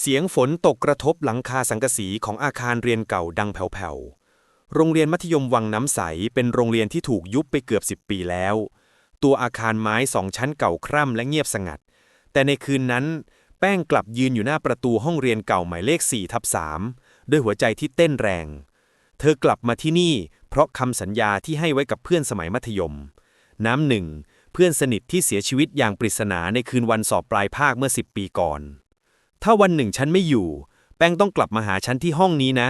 เสียงฝนตกกระทบหลังคาสังกะสีของอาคารเรียนเก่าดังแผ่วๆ โรงเรียนมัธยมวังน้ำใสเป็นโรงเรียนที่ถูกยุบไปเกือบ10ปีแล้ว ตัวอาคารไม้สองชั้นเก่าคร่ำและเงียบสงัด แต่ในคืนนั้น แป้งกลับยืนอยู่หน้าประตูห้องเรียนเก่าหมายเลข4ทับ3ด้วยหัวใจที่เต้นแรง เธอกลับมาที่นี่ เพราะคำสัญญาที่ให้ไว้กับเพื่อนสมัยมัธยม น้ำหนึ่ง เพื่อนสนิทที่เสียชีวิตอย่างปริศนาในคืนวันสอบปลายภาคเมื่อ 10 ปีก่อน ถ้าวันหนึ่งฉันไม่อยู่ แป้งต้องกลับมาหาฉันที่ห้องนี้นะ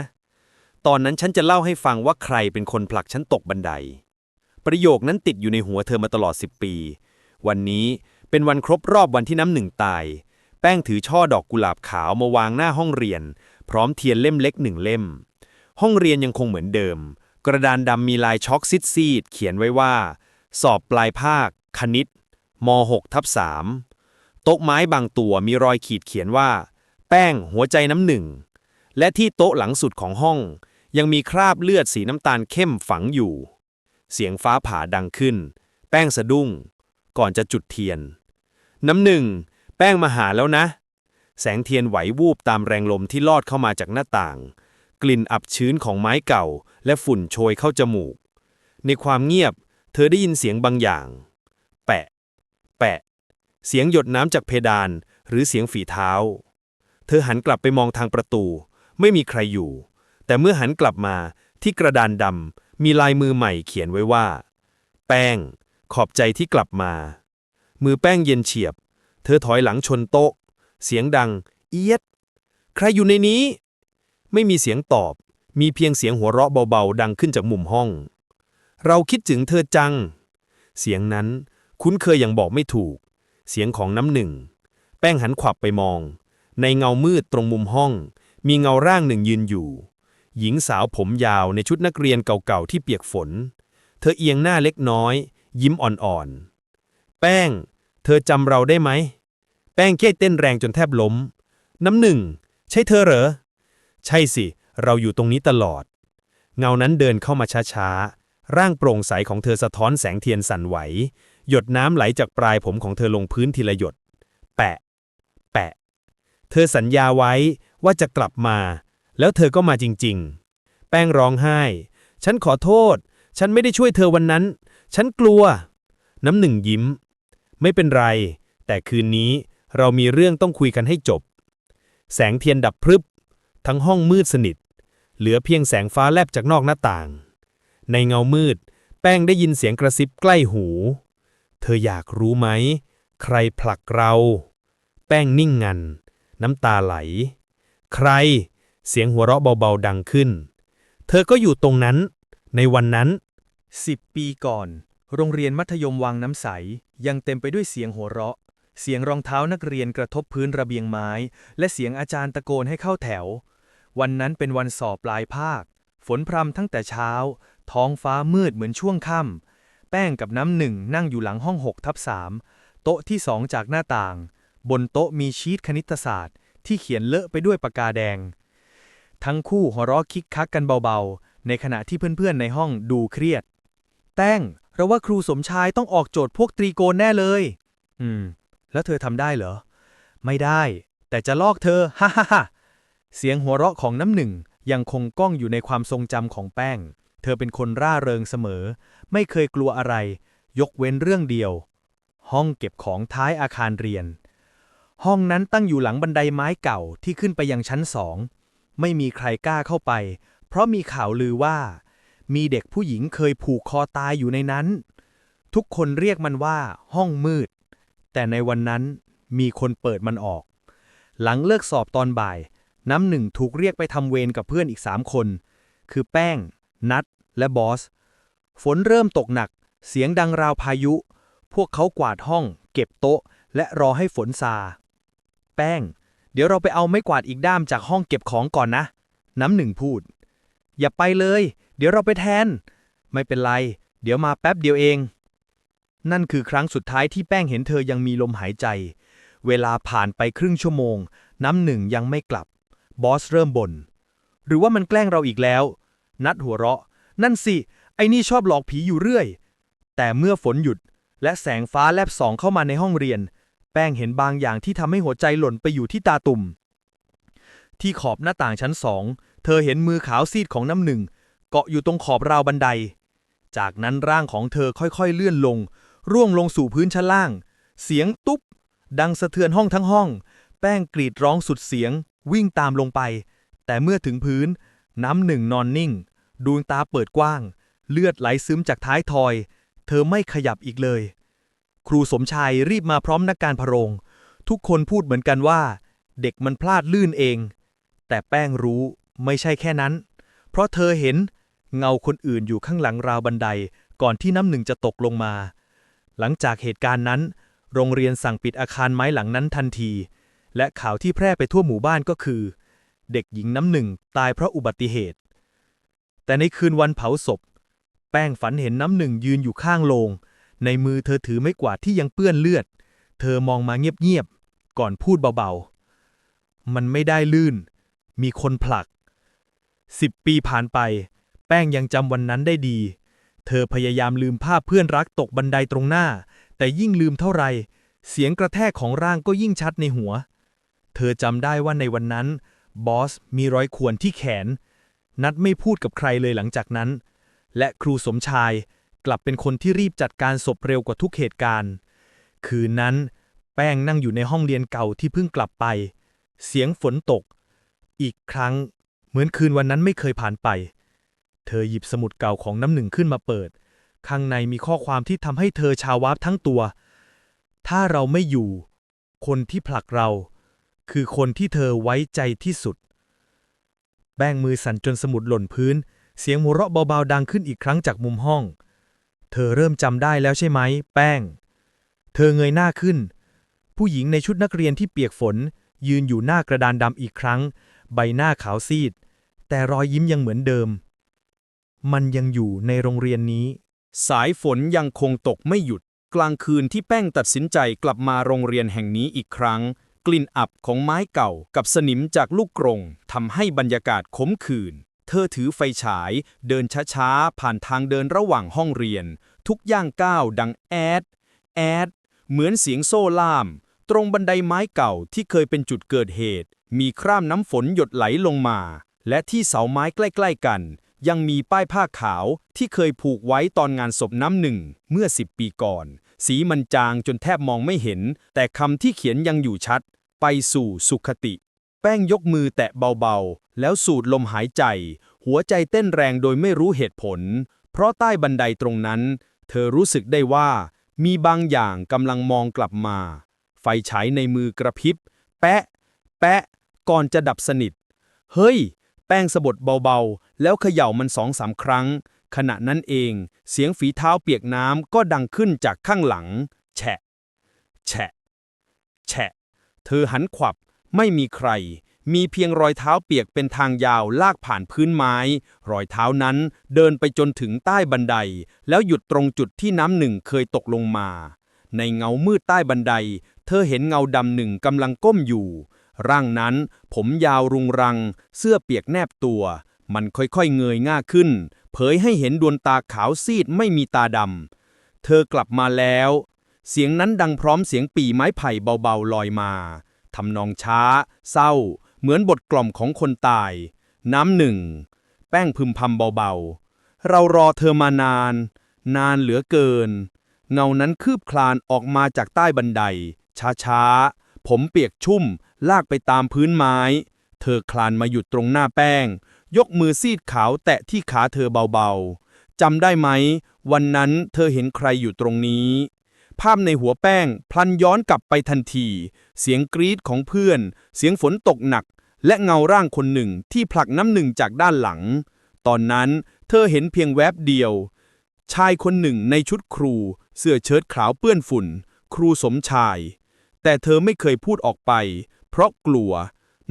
ตอนนั้นฉันจะเล่าให้ฟังว่าใครเป็นคนผลักฉันตกบันได ประโยคนั้นติดอยู่ในหัวเธอมาตลอด10ปี วันนี้เป็นวันครบรอบวันที่น้ำหนึ่งตาย แป้งถือช่อดอกกุหลาบขาวมาวางหน้าห้องเรียน พร้อมเทียนเล่มเล็กหนึ่งเล่ม ห้องเรียนยังคงเหมือนเดิม กระดานดำมีลายช็อกซิดซีดเขียนไว้ว่า สอบปลายภาค คณิตม 6 ทับ3 โต๊ะไม้บางตัวมีรอยขีดเขียนว่า แป้งหัวใจน้ำหนึ่ง และที่โต๊ะหลังสุดของห้อง ยังมีคราบเลือดสีน้ำตาลเข้มฝังอยู่ เสียงฟ้าผ่าดังขึ้น แป้งสะดุ้ง ก่อนจะจุดเทียน น้ำหนึ่ง แป้งมาหาแล้วนะ แสงเทียนไหววูบตามแรงลมที่ลอดเข้ามาจากหน้าต่าง กลิ่นอับชื้นของไม้เก่า และฝุ่นโชยเข้าจมูก ในความเงียบ เธอได้ยินเสียงบางอย่าง แปะ แปะ เสียงหยดน้ำจากเพดาน หรือเสียงฝีเท้า เธอหันกลับไปมองทางประตู ไม่มีใครอยู่ แต่เมื่อหันกลับมาที่กระดานดำมีลายมือใหม่เขียนไว้ว่า แป้ง ขอบใจที่กลับมา มือแป้งเย็นเฉียบ เธอถอยหลังชนโต๊ะ เสียงดัง เอียด ใครอยู่ในนี้ ไม่มีเสียงตอบ มีเพียงเสียงหัวเราะเบาๆ ดังขึ้นจากมุมห้อง เราคิดถึงเธอจัง เสียงนั้นคุ้นเคยอย่างบอกไม่ถูก เสียงของน้ำหนึ่ง แป้งหันขวับไปมอง ในเงามืดตรงมุมห้อง มีเงาร่างหนึ่งยืนอยู่ หญิงสาวผมยาวในชุดนักเรียนเก่าๆที่เปียกฝน เธอเอียงหน้าเล็กน้อย ยิ้มอ่อนๆ แป้ง เธอจำเราได้ไหม แป้งเก้เต้นแรงจนแทบล้ม น้ำหนึ่ง ใช่เธอเหรอ ใช่สิ เราอยู่ตรงนี้ตลอด เงานั้นเดินเข้ามาช้าๆ ร่างโปร่งใสของเธอสะท้อนแสงเทียนสั่นไหว หยดน้ำไหลจากปลายผมของเธอลงพื้นทีละหยด แปะ แปะ เธอสัญญาไว้ว่าจะกลับมา แล้วเธอก็มาจริง ๆ แป้งร้องไห้ ฉันขอโทษ ฉันไม่ได้ช่วยเธอวันนั้น ฉันกลัว น้ำหนึ่งยิ้ม ไม่เป็นไร แต่คืนนี้เรามีเรื่องต้องคุยกันให้จบ แสงเทียนดับพรึบ ทั้งห้องมืดสนิท เหลือเพียงแสงฟ้าแลบจากนอกหน้าต่าง ในเงามืด แป้งได้ยินเสียงกระซิบใกล้หู ธออยากรู้ไหม ใครผลักเรา แป้งนิ่งงัน น้ำตาไหล ใคร เสียงหัวเราะเบาๆดังขึ้น เธอก็อยู่ตรงนั้น ในวันนั้นสิบปีก่อน โรงเรียนมัธยมวังน้ำใส ยังเต็มไปด้วยเสียงหัวเราะ เสียงรองเท้านักเรียนกระทบพื้นระเบียงไม้ และเสียงอาจารย์ตะโกนให้เข้าแถว วันนั้นเป็นวันสอบปลายภาค ฝนพรำตั้งแต่เช้า ท้องฟ้ามืดเหมือนช่วงค่ำ แป้งกับน้ำหนึ่งนั่งอยู่หลังห้องหกทับสามโต๊ะที่สองจากหน้าต่าง บนโต๊ะมีชีตคณิตศาสตร์ ที่เขียนเลอะไปด้วยปากกาแดง ทั้งคู่หัวเราะคิกคักกันเบาๆ ในขณะที่เพื่อนๆในห้องดูเครียด แต้งเราว่าครูสมชายต้องออกโจทย์พวกตรีโกณแน่เลย อืม แล้วเธอทำได้เหรอ ไม่ได้ แต่จะลอกเธอ ฮ่าฮ่าฮ่าเสียงหัวเราะของน้ำหนึ่งยังคงก้องอยู่ในความทรงจำของแป้ง เธอเป็นคนร่าเริงเสมอ ไม่เคยกลัวอะไร ยกเว้นเรื่องเดียว ห้องเก็บของท้ายอาคารเรียน ห้องนั้นตั้งอยู่หลังบันไดไม้เก่าที่ขึ้นไปยังชั้นสอง ไม่มีใครกล้าเข้าไป เพราะมีข่าวลือว่า มีเด็กผู้หญิงเคยผูกคอตายอยู่ในนั้น ทุกคนเรียกมันว่าห้องมืด แต่ในวันนั้นมีคนเปิดมันออก หลังเลิกสอบตอนบ่าย น้ำหนึ่งถูกเรียกไปทำเวรกับเพื่อนอีกสามคน คือแป้ง นัด และบอส ฝนเริ่มตกหนัก เสียงดังราวพายุ พวกเขากวาดห้อง เก็บโต๊ะ และรอให้ฝนซา แป้ง เดี๋ยวเราไปเอาไม้กวาดอีกด้ามจากห้องเก็บของก่อนนะ น้ำหนึ่งพูด อย่าไปเลย เดี๋ยวเราไปแทน ไม่เป็นไร เดี๋ยวมาแป๊บเดียวเอง นั่นคือครั้งสุดท้ายที่แป้งเห็นเธอยังมีลมหายใจ เวลาผ่านไปครึ่งชั่วโมง น้ำหนึ่งยังไม่กลับ บอสเริ่มบน่น หรือว่ามันแกล้งเราอีกแล้ว นัดหัวเราะ นั่นสิ ไอ้นี่ชอบหลอกผีอยู่เรื่อย แต่เมื่อฝนหยุด และแสงฟ้าแลบส่องเข้ามาในห้องเรียน แป้งเห็นบางอย่างที่ทำให้หัวใจหล่นไปอยู่ที่ตาตุ่ม ที่ขอบหน้าต่างชั้นสอง เธอเห็นมือขาวซีดของน้ำหนึ่ง เกาะอยู่ตรงขอบราวบันได จากนั้นร่างของเธอค่อยๆเลื่อนลง ร่วงลงสู่พื้นชั้นล่าง เสียงตุ๊บ ดังสะเทือนห้องทั้งห้อง แป้งกรีดร้องสุดเสียง วิ่งตามลงไป แต่เมื่อถึงพื้น น้ำหนึ่งนอนนิ่ง ดวงตาเปิดกว้าง เลือดไหลซึมจากท้ายทอย เธอไม่ขยับอีกเลย ครูสมชายรีบมาพร้อมนักการพโรง ทุกคนพูดเหมือนกันว่า เด็กมันพลาดลื่นเอง แต่แป้งรู้ไม่ใช่แค่นั้น เพราะเธอเห็นเงาคนอื่นอยู่ข้างหลังราวบันไดก่อนที่น้ำหนึ่งจะตกลงมา หลังจากเหตุการณ์นั้น โรงเรียนสั่งปิดอาคารไม้หลังนั้นทันที และข่าวที่แพร่ไปทั่วหมู่บ้านก็คือ เด็กหญิงน้ำหนึ่งตายเพราะอุบัติเหตุ แต่ในคืนวันเผาศพ แป้งฝันเห็นน้ำหนึ่งยืนอยู่ข้างโลง ในมือเธอถือไม้กวาดที่ยังเปื้อนเลือด เธอมองมาเงียบๆ ก่อนพูดเบาๆ มันไม่ได้ลื่น มีคนผลักสิบปีผ่านไป แป้งยังจำวันนั้นได้ดี เธอพยายามลืมภาพเพื่อนรักตกบันไดตรงหน้า แต่ยิ่งลืมเท่าไหร่เสียงกระแทกของร่างก็ยิ่งชัดในหัว เธอจำได้ว่าในวันนั้น บอสมีรอยข่วนที่แขน นัดไม่พูดกับใครเลยหลังจากนั้น และครูสมชายกลับเป็นคนที่รีบจัดการศพเร็วกว่าทุกเหตุการณ์ คืนนั้น แป้งนั่งอยู่ในห้องเรียนเก่าที่เพิ่งกลับไป เสียงฝนตก อีกครั้ง เหมือนคืนวันนั้นไม่เคยผ่านไป เธอหยิบสมุดเก่าของน้ำหนึ่งขึ้นมาเปิด ข้างในมีข้อความที่ทำให้เธอชาวาบทั้งตัว ถ้าเราไม่อยู่ คนที่ผลักเรา คือคนที่เธอไว้ใจที่สุด แป้งมือสั่นจนสมุดหล่นพื้นเเสียงหัวเราะเบาๆดังขึ้นอีกครั้งจากมุมห้อง เธอเริ่มจำได้แล้วใช่ไหม แป้ง เธอเงยหน้าขึ้น ผู้หญิงในชุดนักเรียนที่เปียกฝน ยืนอยู่หน้ากระดานดำอีกครั้ง ใบหน้าขาวซีด แต่รอยยิ้มยังเหมือนเดิม มันยังอยู่ในโรงเรียนนี้ สายฝนยังคงตกไม่หยุด กลางคืนที่แป้งตัดสินใจกลับมาโรงเรียนแห่งนี้อีกครั้ง กลิ่นอับของไม้เก่ากับสนิมจากลูกกรงทำให้บรรยากาศขมขื่น เธอถือไฟฉาย เดินช้าๆ ผ่านทางเดินระหว่างห้องเรียน ทุกย่างก้าวดังแอด แอด เหมือนเสียงโซ่ล่าม ตรงบันไดไม้เก่าที่เคยเป็นจุดเกิดเหตุ มีคราบน้ำฝนหยดไหลลงมา และที่เสาไม้ใกล้ ๆ กัน ยังมีป้ายผ้าขาวที่เคยผูกไว้ตอนงานศพน้ำหนึ่งเมื่อสิบปีก่อน สีมันจางจนแทบมองไม่เห็น แต่คำที่เขียนยังอยู่ชัด ไปสู่สุขติ ป้งยกมือแตะเบาๆ แล้วสูดลมหายใจ หัวใจเต้นแรงโดยไม่รู้เหตุผล เพราะใต้บันไดตรงนั้น เธอรู้สึกได้ว่า มีบางอย่างกำลังมองกลับมา ไฟฉายในมือกระพริบ แปะ แปะ ก่อนจะดับสนิท เฮ้ย แป้งสะบดเบาๆ แล้วเขย่ามันสองสามครั้ง ขณะนั้นเอง เสียงฝีเท้าเปียกน้ำก็ดังขึ้นจากข้างหลัง แฉะ แฉะ แฉะ เธอหันขวับ ไม่มีใคร มีเพียงรอยเท้าเปียกเป็นทางยาวลากผ่านพื้นไม้ รอยเท้านั้นเดินไปจนถึงใต้บันได แล้วหยุดตรงจุดที่น้ำหนึ่งเคยตกลงมา ในเงามืดใต้บันได เธอเห็นเงาดำหนึ่งกำลังก้มอยู่ ร่างนั้นผมยาวรุงรัง เสื้อเปียกแนบตัว มันค่อยๆเงยง่าขึ้น เผยให้เห็นดวงตาขาวซีดไม่มีตาดำเธอกลับมาแล้วเสียงนั้นดังพร้อมเสียงปีไม้ไผ่เบาๆลอยมา ทำนองช้า เศร้า เหมือนบทกล่อมของคนตาย น้ำหนึ่ง แป้งพึมพำเบาๆ เรารอเธอมานาน นานเหลือเกิน เงานั้นคืบคลานออกมาจากใต้บันได ช้าๆ ผมเปียกชุ่ม ลากไปตามพื้นไม้ เธอคลานมาหยุดตรงหน้าแป้ง ยกมือซีดขาวแตะที่ขาเธอเบาๆจำได้ไหม วันนั้นเธอเห็นใครอยู่ตรงนี้ ภาพในหัวแป้ง พลันย้อนกลับไปทันที เสียงกรีดของเพื่อน เสียงฝนตกหนัก และเงาร่างคนหนึ่งที่ผลักน้ำหนึ่งจากด้านหลัง ตอนนั้นเธอเห็นเพียงแวบเดียว ชายคนหนึ่งในชุดครู เสื้อเชิ้ตขาวเปื้อนฝุ่น ครูสมชาย แต่เธอไม่เคยพูดออกไป เพราะกลัว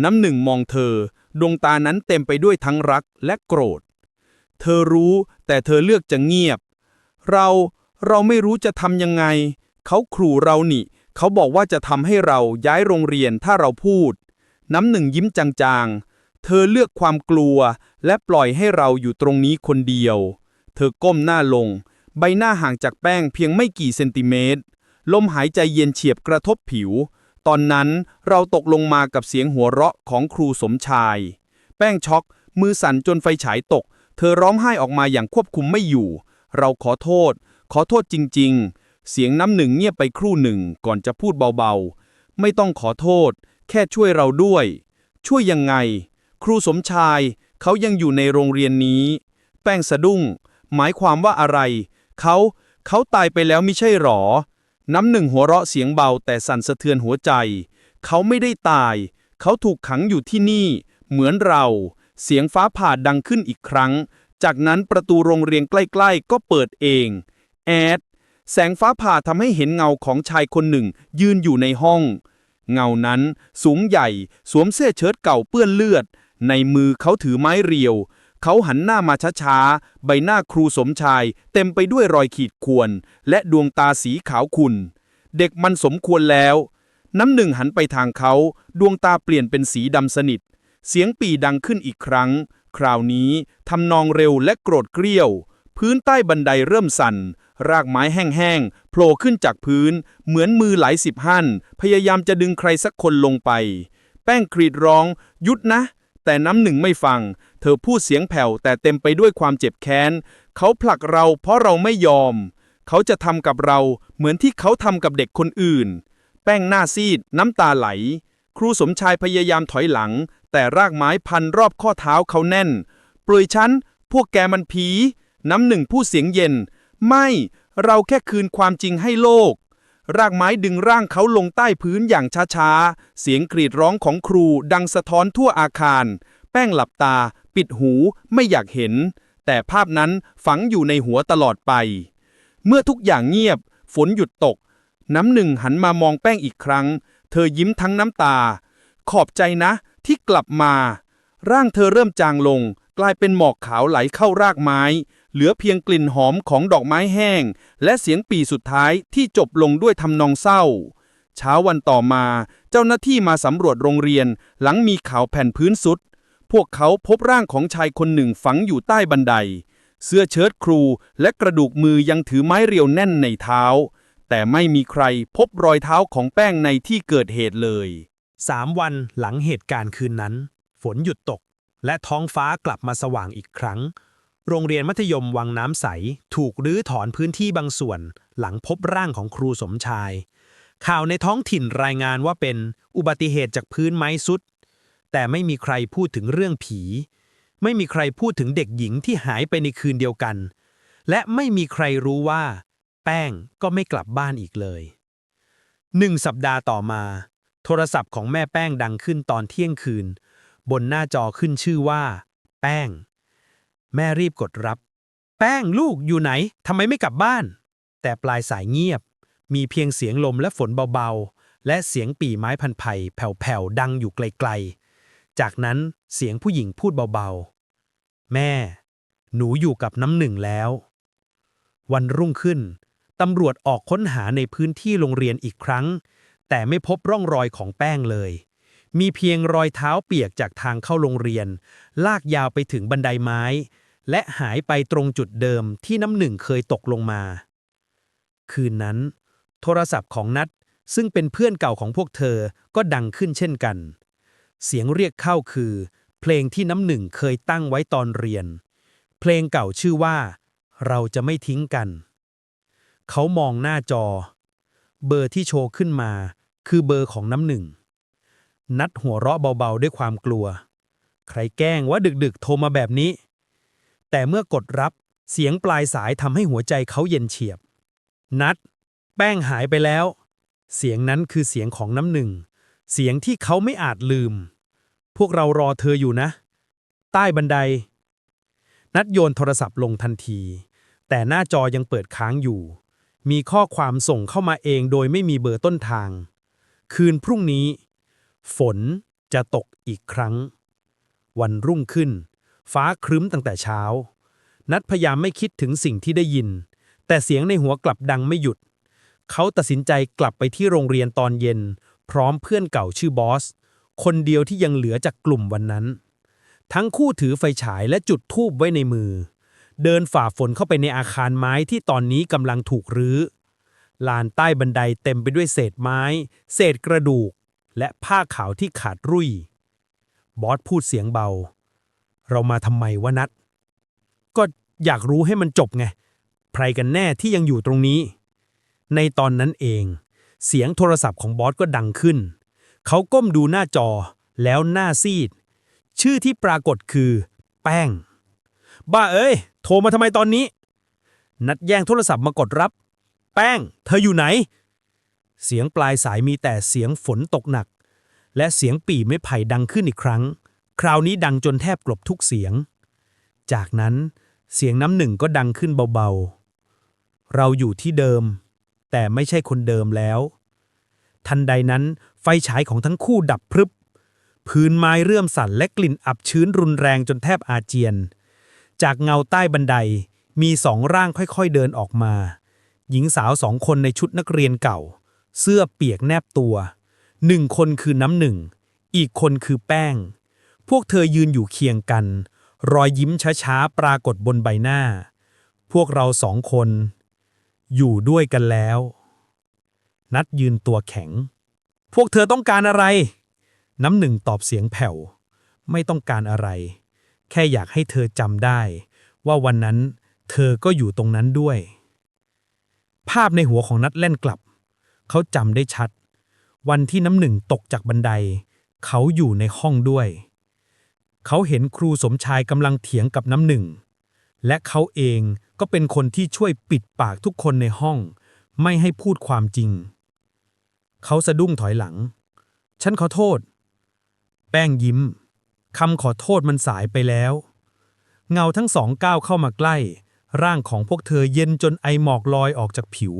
น้ำหนึ่งมองเธอ ดวงตานั้นเต็มไปด้วยทั้งรักและโกรธ เธอรู้แต่เธอเลือกจะเงียบ เรา เราไม่รู้จะทำยังไง เขาขู่เรานี่ เขาบอกว่าจะทำให้เราย้ายโรงเรียนถ้าเราพูด น้ำหนึ่งยิ้มจางๆ เธอเลือกความกลัวและปล่อยให้เราอยู่ตรงนี้คนเดียว เธอก้มหน้าลง ใบหน้าห่างจากแป้งเพียงไม่กี่เซนติเมตร ลมหายใจเย็นเฉียบกระทบผิว ตอนนั้นเราตกลงมากับเสียงหัวเราะของครูสมชาย แป้งช็อก มือสั่นจนไฟฉายตก เธอร้องไห้ออกมาอย่างควบคุมไม่อยู่ เราขอโทษ ขอโทษจริง ๆ เสียงน้ำหนึ่งเงียบไปครู่หนึ่งก่อนจะพูดเบาๆ ไม่ต้องขอโทษ แค่ช่วยเราด้วย ช่วยยังไง ครูสมชายเขายังอยู่ในโรงเรียนนี้ แป้งสะดุ้ง หมายความว่าอะไร เขาเขาตายไปแล้วไม่ใช่หรอ น้ำหนึ่งหัวเราะเสียงเบาแต่สั่นสะเทือนหัวใจ เขาไม่ได้ตาย เขาถูกขังอยู่ที่นี่ เหมือนเรา เสียงฟ้าผ่าดังขึ้นอีกครั้ง จากนั้นประตูโรงเรียนใกล้ ๆ ก็เปิดเอง แอด แสงฟ้าผ่าทำให้เห็นเงาของชายคนหนึ่ง ยืนอยู่ในห้อง เงานั้นสูงใหญ่ สวมเสื้อเชิ้ตเก่าเปื้อนเลือด ในมือเขาถือไม้เรียว เขาหันหน้ามาช้าๆ ใบหน้าครูสมชาย เต็มไปด้วยรอยขีดข่วน และดวงตาสีขาวขุ่น เด็กมันสมควรแล้ว น้ำหนึ่งหันไปทางเขา ดวงตาเปลี่ยนเป็นสีดำสนิท เสียงปีดังขึ้นอีกครั้ง คราวนี้ทำนองเร็วและโกรธเกรี้ยว พื้นใต้บันไดเริ่มสั่น รากไม้แห้งๆโผล่ขึ้นจากพื้น เหมือนมือหลายสิบหั่น พยายามจะดึงใครสักคนลงไป แป้งกรีดร้อง ยุดนะ แต่น้ำหนึ่งไม่ฟัง เธอพูดเสียงแผ่วแต่เต็มไปด้วยความเจ็บแค้น เขาผลักเราเพราะเราไม่ยอม เขาจะทำกับเราเหมือนที่เขาทำกับเด็กคนอื่น แป้งหน้าซีด น้ำตาไหล ครูสมชายพยายามถอยหลัง แต่รากไม้พันรอบข้อเท้าเขาแน่นปล่อยฉันพวกแกมันผี น้ำหนึ่งพูดเสียงเย็น ไม่เราแค่คืนความจริงให้โลก รากไม้ดึงร่างเขาลงใต้พื้นอย่างช้าๆ เสียงกรีดร้องของครูดังสะท้อนทั่วอาคาร แป้งหลับตา ปิดหูไม่อยากเห็น แต่ภาพนั้นฝังอยู่ในหัวตลอดไป เมื่อทุกอย่างเงียบ ฝนหยุดตก น้ำหนึ่งหันมามองแป้งอีกครั้ง เธอยิ้มทั้งน้ำตา ขอบใจนะที่กลับมา ร่างเธอเริ่มจางลง กลายเป็นหมอกขาวไหลเข้ารากไม้ เหลือเพียงกลิ่นหอมของดอกไม้แห้ง และเสียงปีสุดท้ายที่จบลงด้วยทำนองเศร้า เช้าวันต่อมา เจ้าหน้าที่มาสำรวจโรงเรียน หลังมีข่าวแผ่นพื้นสุด พวกเขาพบร่างของชายคนหนึ่งฝังอยู่ใต้บันได เสื้อเชิ้ตครูและกระดูกมือยังถือไม้เรียวแน่นในเท้า แต่ไม่มีใครพบรอยเท้าของแป้งในที่เกิดเหตุเลยสามวันหลังเหตุการณ์คืนนั้น ฝนหยุดตก และท้องฟ้ากลับมาสว่างอีกครั้ง โรงเรียนมัธยมวังน้ำใส ถูกรื้อถอนพื้นที่บางส่วน หลังพบร่างของครูสมชาย ข่าวในท้องถิ่นรายงานว่าเป็นอุบัติเหตุจากพื้นไม้สุด แต่ไม่มีใครพูดถึงเรื่องผี ไม่มีใครพูดถึงเด็กหญิงที่หายไปในคืนเดียวกัน และไม่มีใครรู้ว่า แป้งก็ไม่กลับบ้านอีกเลยหนึ่งสัปดาห์ต่อมา โทรศัพท์ของแม่แป้งดังขึ้นตอนเที่ยงคืน บนหน้าจอขึ้นชื่อว่า แป้ง แม่รีบกดรับ แป้งลูกอยู่ไหนทำไมไม่กลับบ้าน แต่ปลายสายเงียบ มีเพียงเสียงลมและฝนเบาๆ และเสียงปี่ไม้พันไผ่แผ่วๆ ดังอยู่ไกลๆ จากนั้นเสียงผู้หญิงพูดเบาๆ แม่ หนูอยู่กับน้ำหนึ่งแล้ว วันรุ่งขึ้นตำรวจออกค้นหาในพื้นที่โรงเรียนอีกครั้ง แต่ไม่พบร่องรอยของแป้งเลย มีเพียงรอยเท้าเปียกจากทางเข้าโรงเรียน ลากยาวไปถึงบันไดไม้ และหายไปตรงจุดเดิมที่น้ำหนึ่งเคยตกลงมา คืนนั้น โทรศัพท์ของนัดซึ่งเป็นเพื่อนเก่าของพวกเธอก็ดังขึ้นเช่นกัน เสียงเรียกเข้าคือ เพลงที่น้ำหนึ่งเคยตั้งไว้ตอนเรียน เพลงเก่าชื่อว่า เราจะไม่ทิ้งกัน เขามองหน้าจอ เบอร์ที่โชว์ขึ้นมา คือเบอร์ของน้ำหนึ่ง นัดหัวเราะเบาๆ ด้วยความกลัว ใครแกล้งว่าดึกๆ โทรมาแบบนี้ แต่เมื่อกดรับเสียงปลายสายทำให้หัวใจเขาเย็นเฉียบ นัด แป้งหายไปแล้ว เสียงนั้นคือเสียงของน้ำหนึ่ง เสียงที่เขาไม่อาจลืม พวกเรารอเธออยู่นะ ใต้บันได นัดโยนโทรศัพท์ลงทันที แต่หน้าจอยังเปิดค้างอยู่ มีข้อความส่งเข้ามาเองโดยไม่มีเบอร์ต้นทาง คืนพรุ่งนี้ ฝนจะตกอีกครั้ง วันรุ่งขึ้น ฟ้าครึ้มตั้งแต่เช้า นัดพยายามไม่คิดถึงสิ่งที่ได้ยิน แต่เสียงในหัวกลับดังไม่หยุด เขาตัดสินใจกลับไปที่โรงเรียนตอนเย็น พร้อมเพื่อนเก่าชื่อบอส คนเดียวที่ยังเหลือจากกลุ่มวันนั้น ทั้งคู่ถือไฟฉายและจุดธูปไว้ในมือ เดินฝ่าฝนเข้าไปในอาคารไม้ที่ตอนนี้กำลังถูกรื้อลานใต้บันไดเต็มไปด้วยเศษไม้ เศษกระดูก และผ้าขาวที่ขาดรุ่ย บอสพูดเสียงเบา เรามาทำไมวะนัด ก็อยากรู้ให้มันจบไง ใครกันแน่ที่ยังอยู่ตรงนี้ ในตอนนั้นเอง เสียงโทรศัพท์ของบอสก็ดังขึ้น เขาก้มดูหน้าจอแล้วหน้าซีด ชื่อที่ปรากฏคือ แป้ง บ้าเอ้ย โทรมาทำไมตอนนี้ นัดแย่งโทรศัพท์มากดรับ แป้ง เธออยู่ไหน เสียงปลายสายมีแต่เสียงฝนตกหนัก และเสียงปี่ไม้ไผ่ดังขึ้นอีกครั้ง คราวนี้ดังจนแทบกลบทุกเสียง จากนั้นเสียงน้ำหนึ่งก็ดังขึ้นเบาๆ เราอยู่ที่เดิม แต่ไม่ใช่คนเดิมแล้ว ทันใดนั้นไฟฉายของทั้งคู่ดับพรึบ พื้นไม้เรื่มสั่นและกลิ่นอับชื้นรุนแรงจนแทบอาเจียน จากเงาใต้บันไดมีสองร่างค่อยๆเดินออกมา หญิงสาวสองคนในชุดนักเรียนเก่า เสื้อเปียกแนบตัวหนึ่งคนคือน้ำหนึ่ง อีกคนคือแป้ง พวกเธอยืนอยู่เคียงกัน รอยยิ้มช้าๆ ปรากฏบนใบหน้า พวกเราสองคน อยู่ด้วยกันแล้ว นัดยืนตัวแข็ง พวกเธอต้องการอะไร น้ำหนึ่งตอบเสียงแผ่ว ไม่ต้องการอะไร แค่อยากให้เธอจำได้ ว่าวันนั้นเธอก็อยู่ตรงนั้นด้วย ภาพในหัวของนัดเล่นกลับ เขาจำได้ชัด วันที่น้ำหนึ่งตกจากบันได เขาอยู่ในห้องด้วย เขาเห็นครูสมชายกำลังเถียงกับน้ำหนึ่ง และเขาเองก็เป็นคนที่ช่วยปิดปากทุกคนในห้อง ไม่ให้พูดความจริง เขาสะดุ้งถอยหลัง ฉันขอโทษ แป้งยิ้มคำขอโทษมันสายไปแล้ว เงาทั้งสองก้าวเข้ามาใกล้ ร่างของพวกเธอเย็นจนไอหมอกลอยออกจากผิว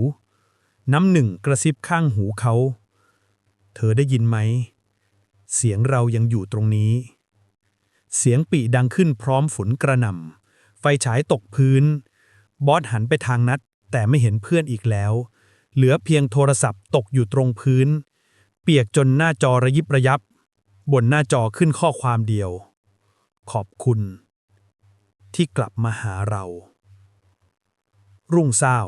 น้ำหนึ่งกระซิบข้างหูเขา เธอได้ยินไหม เสียงเรายังอยู่ตรงนี้ เสียงปีดังขึ้นพร้อมฝนกระหน่ำ ไฟฉายตกพื้น บอสหันไปทางนัด แต่ไม่เห็นเพื่อนอีกแล้ว เหลือเพียงโทรศัพท์ตกอยู่ตรงพื้น เปียกจนหน้าจอระยิบระยับ บนหน้าจอขึ้นข้อความเดียว ขอบคุณ ที่กลับมาหาเรา รุ่งเศร้า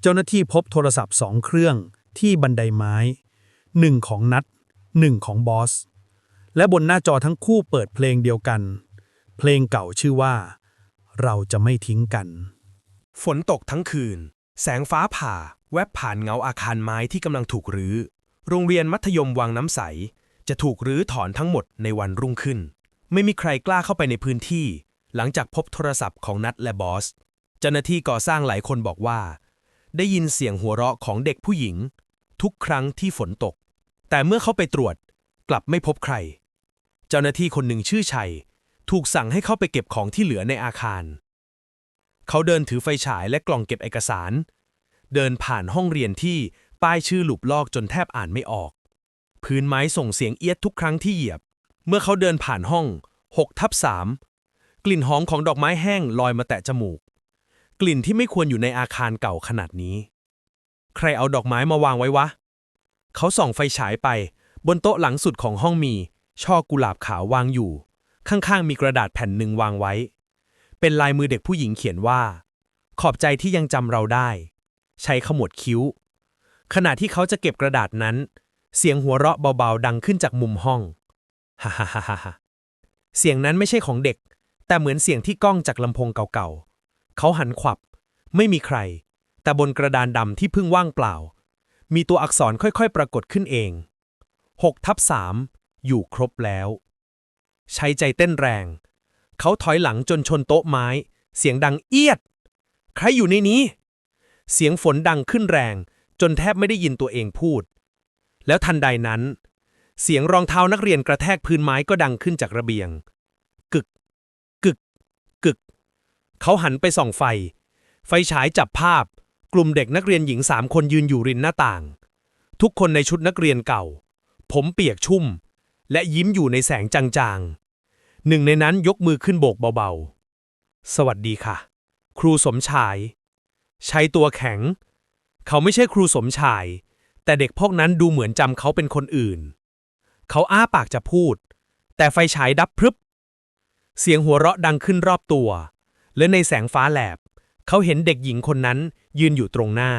เจ้าหน้าที่พบโทรศัพท์สองเครื่องที่บันไดไม้หนึ่งของนัดหนึ่งของบอส และบนหน้าจอทั้งคู่เปิดเพลงเดียวกัน เพลงเก่าชื่อว่า เราจะไม่ทิ้งกัน ฝนตกทั้งคืน แสงฟ้าผ่า แวบผ่านเงาอาคารไม้ที่กำลังถูกรื้อ โรงเรียนมัธยมวังน้ำใส จะถูกรื้อถอนทั้งหมดในวันรุ่งขึ้น ไม่มีใครกล้าเข้าไปในพื้นที่ หลังจากพบโทรศัพท์ของนัทและบอส เจ้าหน้าที่ก่อสร้างหลายคนบอกว่า ได้ยินเสียงหัวเราะของเด็กผู้หญิง ทุกครั้งที่ฝนตก แต่เมื่อเขาไปตรวจกลับไม่พบใคร เจ้าหน้าที่คนหนึ่งชื่อชัย ถูกสั่งให้เข้าไปเก็บของที่เหลือในอาคาร เขาเดินถือไฟฉายและกล่องเก็บเอกสาร เดินผ่านห้องเรียนที่ป้ายชื่อหลุบลอกจนแทบอ่านไม่ออก พื้นไม้ส่งเสียงเอียดทุกครั้งที่เหยียบ เมื่อเขาเดินผ่านห้อง6ทับ3กลิ่นหอมของดอกไม้แห้งลอยมาแตะจมูก กลิ่นที่ไม่ควรอยู่ในอาคารเก่าขนาดนี้ ใครเอาดอกไม้มาวางไว้วะ เขาส่องไฟฉายไป บนโต๊ะหลังสุดของห้องมี ช่อกุหลาบขาววางอยู่ ข้างๆมีกระดาษแผ่นหนึ่งวางไว้ เป็นลายมือเด็กผู้หญิงเขียนว่า ขอบใจที่ยังจำเราได้ ใช้ขมวดคิ้ว ขณะที่เขาจะเก็บกระดาษนั้น เสียงหัวเราะเบาๆ ดังขึ้นจากมุมห้องฮ่าฮ่าฮ่าฮ่าเสียงนั้นไม่ใช่ของเด็ก แต่เหมือนเสียงที่ก้องจากลำโพงเก่าๆ เขาหันขวับ ไม่มีใคร แต่บนกระดานดำที่เพิ่งว่างเปล่า มีตัวอักษรค่อยๆ ปรากฏขึ้นเอง6ทับ3อยู่ครบแล้ว ใช้ใจเต้นแรง เขาถอยหลังจนชนโต๊ะไม้ เสียงดังเอียด ใครอยู่ในนี้ เสียงฝนดังขึ้นแรง จนแทบไม่ได้ยินตัวเองพูด แล้วทันใดนั้น เสียงรองเท้านักเรียนกระแทกพื้นไม้ก็ดังขึ้นจากระเบียง กึก กึก กึก เขาหันไปส่องไฟ ไฟฉายจับภาพ กลุ่มเด็กนักเรียนหญิงสามคนยืนอยู่ริมหน้าต่าง ทุกคนในชุดนักเรียนเก่า ผมเปียกชุ่ม และยิ้มอยู่ในแสงจางๆ หนึ่งในนั้นยกมือขึ้นโบกเบาๆ สวัสดีค่ะ ครูสมชาย ใช้ตัวแข็ง เขาไม่ใช่ครูสมชาย แต่เด็กพวกนั้นดูเหมือนจำเขาเป็นคนอื่น เขาอ้าปากจะพูด แต่ไฟฉายดับพรึบ เสียงหัวเราะดังขึ้นรอบตัว และในแสงฟ้าแลบ เขาเห็นเด็กหญิงคนนั้นยืนอยู่ตรงหน้า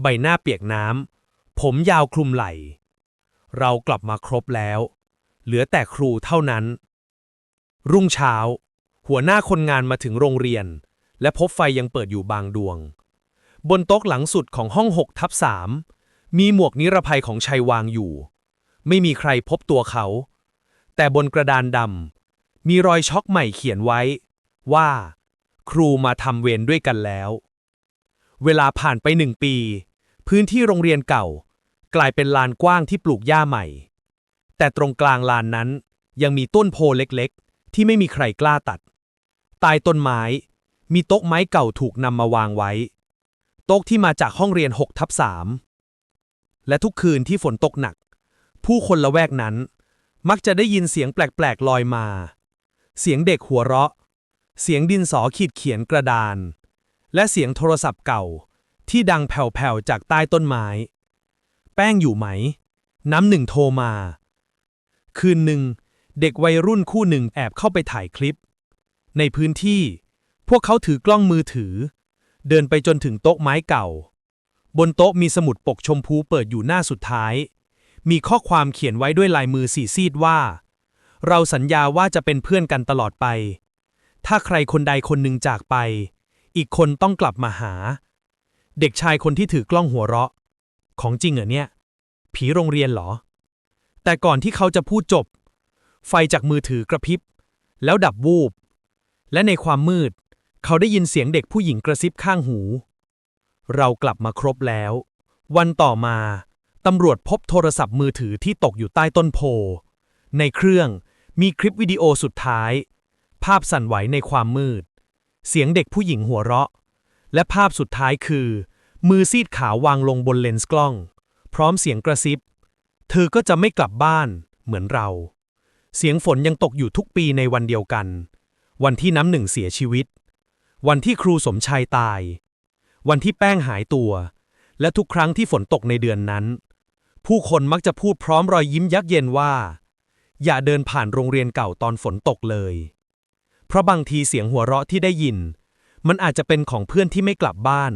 ใบหน้าเปียกน้ำ ผมยาวคลุมไหล่ เรากลับมาครบแล้ว เหลือแต่ครูเท่านั้น รุ่งเช้า หัวหน้าคนงานมาถึงโรงเรียน และพบไฟยังเปิดอยู่บางดวง บนโต๊ะหลังสุดของห้อง6ทับ3มีหมวกนิรภัยของชัยวางอยู่ ไม่มีใครพบตัวเขา แต่บนกระดานดำมีรอยช็อกใหม่เขียนไว้ ว่า ครูมาทำเวรด้วยกันแล้ว เวลาผ่านไปหนึ่งปี พื้นที่โรงเรียนเก่า กลายเป็นลานกว้างที่ปลูกหญ้าใหม่ แต่ตรงกลางลานนั้นยังมีต้นโพเล็กๆ ที่ไม่มีใครกล้าตัดใต้ต้นไม้ มีโต๊ะไม้เก่าถูกนำมาวางไว้ โต๊ะที่มาจากห้องเรียน6ทับ3และทุกคืนที่ฝนตกหนัก ผู้คนละแวกนั้น มักจะได้ยินเสียงแปลกๆลอยมา เสียงเด็กหัวเราะ เสียงดินสอขีดเขียนกระดาน และเสียงโทรศัพท์เก่า ที่ดังแผ่วๆจากใต้ต้นไม้ แป้งอยู่ไหม น้ำหนึ่งโทรมา คืนหนึ่ง เด็กวัยรุ่นคู่หนึ่งแอบเข้าไปถ่ายคลิป ในพื้นที่ พวกเขาถือกล้องมือถือ เดินไปจนถึงโต๊ะไม้เก่า บนโต๊ะมีสมุดปกชมพูเปิดอยู่หน้าสุดท้าย มีข้อความเขียนไว้ด้วยลายมือสีซีดว่า เราสัญญาว่าจะเป็นเพื่อนกันตลอดไป ถ้าใครคนใดคนหนึ่งจากไป อีกคนต้องกลับมาหา เด็กชายคนที่ถือกล้องหัวเราะ ของจริงเหรอเนี่ย ผีโรงเรียนเหรอ แต่ก่อนที่เขาจะพูดจบ ไฟจากมือถือกระพริบ แล้วดับวูบ และในความมืด เขาได้ยินเสียงเด็กผู้หญิงกระซิบข้างหู เรากลับมาครบแล้ว วันต่อมาตำรวจพบโทรศัพท์มือถือที่ตกอยู่ใต้ต้นโพ ในเครื่องมีคลิปวิดีโอสุดท้าย ภาพสั่นไหวในความมืด เสียงเด็กผู้หญิงหัวเราะ และภาพสุดท้ายคือ มือซีดขาววางลงบนเลนส์กล้อง พร้อมเสียงกระซิบ เธอก็จะไม่กลับบ้าน เหมือนเรา เสียงฝนยังตกอยู่ทุกปีในวันเดียวกัน วันที่น้ำหนึ่งเสียชีวิต วันที่ครูสมชายตาย วันที่แป้งหายตัว และทุกครั้งที่ฝนตกในเดือนนั้น ผู้คนมักจะพูดพร้อมรอยยิ้มยักเย็นว่า อย่าเดินผ่านโรงเรียนเก่าตอนฝนตกเลย เพราะบางทีเสียงหัวเราะที่ได้ยิน มันอาจจะเป็นของเพื่อนที่ไม่กลับบ้าน